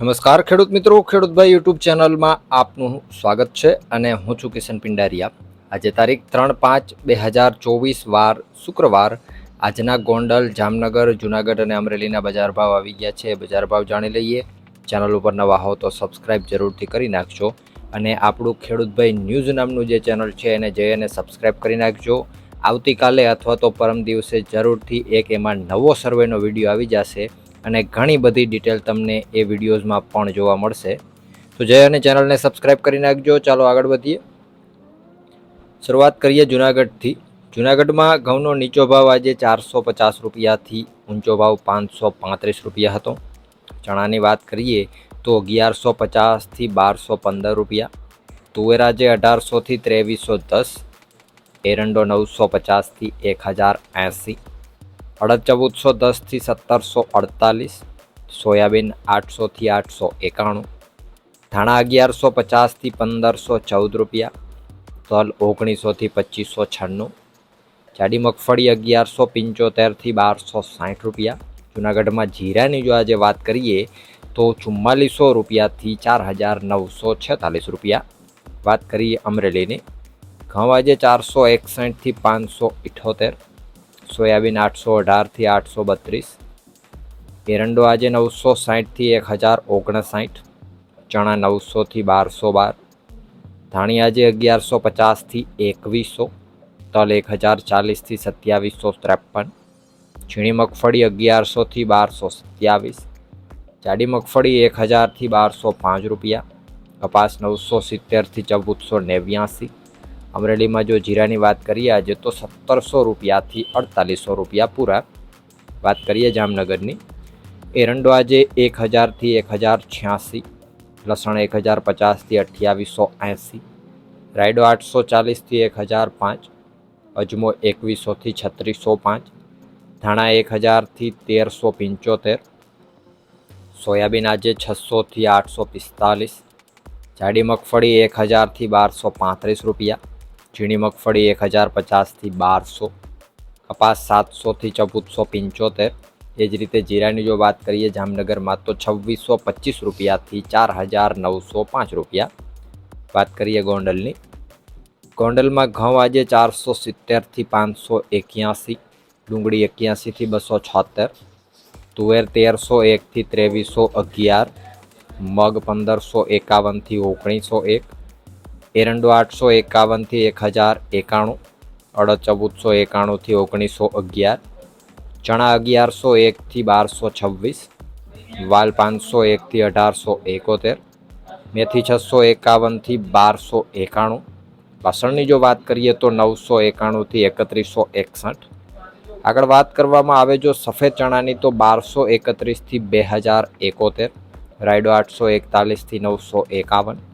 નમસ્કાર ખેડૂત મિત્રો ખેડૂતભાઈ યુટ્યુબ ચેનલમાં આપનું સ્વાગત છે અને હું છું કિશન પિંડારિયા. આજે તારીખ ત્રણ પાંચ બે હજાર ચોવીસ વાર શુક્રવાર. આજના ગોંડલ, જામનગર, જુનાગઢ અને અમરેલીના બજાર ભાવ આવી ગયા છે. બજાર ભાવ જાણી લઈએ. ચેનલ ઉપર નવા હો તો સબસ્ક્રાઈબ જરૂરથી કરી નાખજો. અને આપણું ખેડૂતભાઈ ન્યૂઝ નામનું જે ચેનલ છે, એને જઈ અને સબસ્ક્રાઈબ કરી નાખજો. આવતીકાલે અથવા તો પરમ દિવસે જરૂરથી એક એમાં નવો સર્વેનો વીડિયો આવી જશે. અને ઘણી બધી ડિટેલ તમને એ વિડીયોઝમાં પણ જોવા મળશે. તો જય અને ચેનલને સબસ્ક્રાઈબ કરી નાખજો. ચાલો આગળ વધીએ. શરૂઆત કરીએ જુનાગઢથી. જુનાગઢમાં ઘઉંનો નીચો ભાવ આજે ચારસો પચાસ રૂપિયાથી ઊંચો ભાવ પાંચસો પાંત્રીસ રૂપિયા હતો. ચણાની વાત કરીએ તો અગિયારસો પચાસથી બારસો પંદર રૂપિયા. તુવેર આજે અઢારસોથી ત્રેવીસો દસ. એરંડો નવસો પચાસથી એક હજાર એંસી. અડદ ચૌદસો દસથી સત્તરસો અડતાલીસ, સોયાબીન આઠસોથી આઠસો એકાણું ધાણા અગિયારસો પચાસથી પંદરસો ચૌદ રૂપિયા, તલ ઓગણીસોથી પચીસો છન્નું, જાડી મગફળી અગિયારસો પંચોતેરથી બારસો સાઠ રૂપિયા, જુનાગઢમાં જીરાની જો આજે વાત કરીએ તો ચુમ્માલીસો રૂપિયાથી ચાર હજાર નવસો છેતાલીસ રૂપિયા, વાત કરીએ અમરેલીની, ઘઉં આજે ચારસો એકસઠથી પાંચસો ઇઠોતેર સોયાબીન આઠસો અઢારથી આઠસો બત્રીસ, એરંડો આજે નવસો સાઠથી એક હજાર ઓગણસાઠ, ચણા નવસોથી બારસો બાર, ધાણી આજે અગિયારસો પચાસથી એકવીસો, તલ એક હજાર ચાલીસથી સત્યાવીસો ત્રેપન, ઝીણી મગફળી અગિયારસોથી બારસો સત્યાવીસ, જાડી મગફળી એક હજારથી બારસો પાંચ રૂપિયા, કપાસ નવસો સિત્તેરથી ચૌદસો નેવ્યાસી અમરેલીમાં જો જીરાની વાત કરીએ આજે તો સત્તરસો રૂપિયાથી અડતાલીસો રૂપિયા પૂરા. વાત કરીએ જામનગરની. એરંડો આજે એક હજારથી એક હજાર છ્યાસી લસણ એક હજાર પચાસથી અઠ્યાવીસો એંસી, રાયડો આઠસો ચાલીસથી એક હજાર પાંચ અજમો એકવીસોથી છત્રીસો પાંચ, ધાણા એક હજારથી તેરસો પંચોતેર, સોયાબીન આજે છસોથી આઠસો પિસ્તાલીસ, જાડી મગફળી એક હજારથી બારસો પાંત્રીસ રૂપિયા ઝીણી મગફળી એક હજાર પચાસથી બારસો, કપાસ સાતસોથી ચૌદસો પંચોતેર. એ જ રીતે જીરાની જો વાત કરીએ, જામનગરમાં તો છવ્વીસો પચીસ રૂપિયાથી ચાર હજાર નવસો પાંચ રૂપિયા. વાત કરીએ ગોંડલની. ગોંડલમાં ઘઉં આજે ચારસો સિત્તેરથી પાંચસો એક્યાસી, ડુંગળી એક્યાસીથી બસો છોતેર, તુવેર તેરસો એકથી ત્રેવીસો અગિયાર, મગ પંદરસો એકાવનથી ઓગણીસો એક એરંડો આઠસો એકાવનથી એક હજાર એકાણું અડદ ચૌદસો એકાણુંથી ઓગણીસો અગિયાર ચણા અગિયારસો એકથી બારસો છવ્વીસ વાલ પાંચસો એકથી અઢારસો એકોતેર મેથી છસો એકાવનથી બારસો એકાણું લસણની જો વાત કરીએ તો નવસો એકાણુંથી એકત્રીસો એકસઠ આગળ વાત કરવામાં આવે જો સફેદ ચણાની તો બારસો એકત્રીસથી બે હજાર એકોતેર રાયડો આઠસો એકતાલીસથી નવસો એકાવન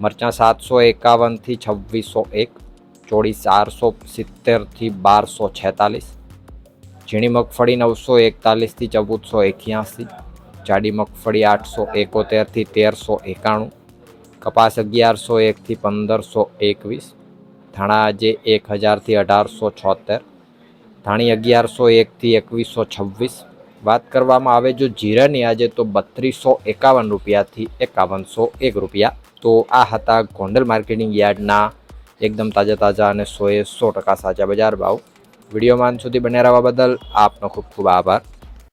મરચાં સાતસો એકાવનથી છવ્વીસો એક, ચોળી ચારસો સિત્તેરથી બારસો છેતાલીસ, ઝીણી મગફળી નવસો એકતાલીસથી ચૌદસો એક્યાસી, જાડી મગફળી આઠસો એકોતેરથી તેરસો એકાણું, કપાસ અગિયારસો એકથી પંદરસો એકવીસ, ધાણા આજે એક હજારથી અઢારસો છોતેર, ધાણી અગિયારસો એકથી એકવીસો છવ્વીસ. વાત કરવામાં આવે જો જીરાની, આજે તો બત્રીસો એકાવન રૂપિયાથી એકાવનસો એક રૂપિયા તો આ હતા ગોંડલ માર્કેટિંગ યાર્ડના એકદમ તાજા તાજા અને સોએ સો ટકા સાચા બજાર ભાવ. વિડીયોમાં માન સુધી બન્યા રહેવા બદલ આપનો ખૂબ ખૂબ આભાર.